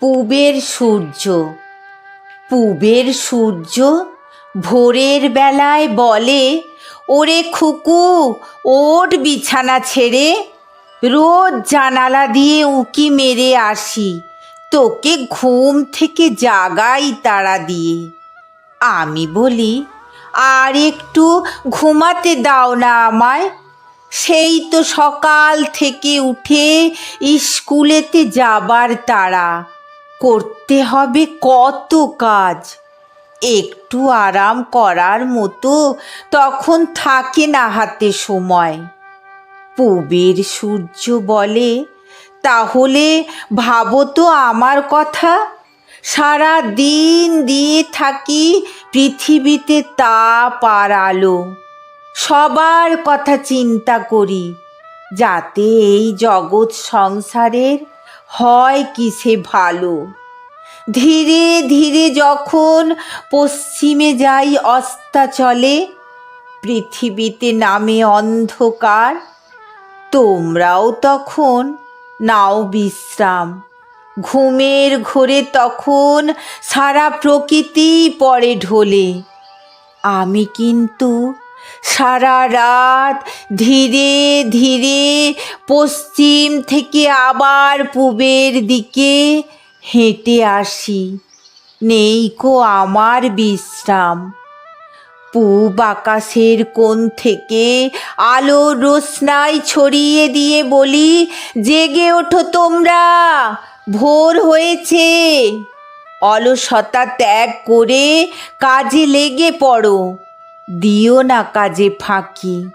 পূবের সূর্য। পূবের সূর্য ভোরের বেলায় বলে, ওরে খুকু, ওঠ বিছানা ছেড়ে। রোজ জানালা দিয়ে উকি মেরে আসি। তোকে ঘুম থেকে জাগাই তারা দিয়ে। আমি বলি, আর একটু ঘুমাতে দাও না আমায়। সেই তো সকাল থেকে উঠে স্কুলেতে যাবার তাড়া। করতে হবে কত কাজ। একটু আরাম করার মতো তখন থাকে না হাতে সময়। পূবের সূর্য বলে, তাহলে ভাবো তো আমার কথা। সারা দিন দিয়ে থাকি পৃথিবীতে তাপ আর আলো। সবার কথা চিন্তা করি, যাতে এই জগৎ সংসারের হয় কিসে ভালো। ধীরে ধীরে যখন পশ্চিমে যাই অস্তাচলে, পৃথিবীতে নামে অন্ধকার, তোমরাও তখন নাও বিশ্রাম। ঘুমের ঘোরে তখন সারা প্রকৃতি পড়ে ঢোলে। আমি কিন্তু সারা রাত ধীরে ধীরে পশ্চিম থেকে আবার পূবের দিকে হেঁটে আসি। নেই কো আমার বিশ্রাম। পূব আকাশের কোণ থেকে আলোর রোশনাই ছড়িয়ে দিয়ে বলি, জেগে ওঠো তোমরা, ভোর হয়েছে। অলসতা ত্যাগ করে কাজে লেগে পড়ো। দিও না কাজে ফাঁকি।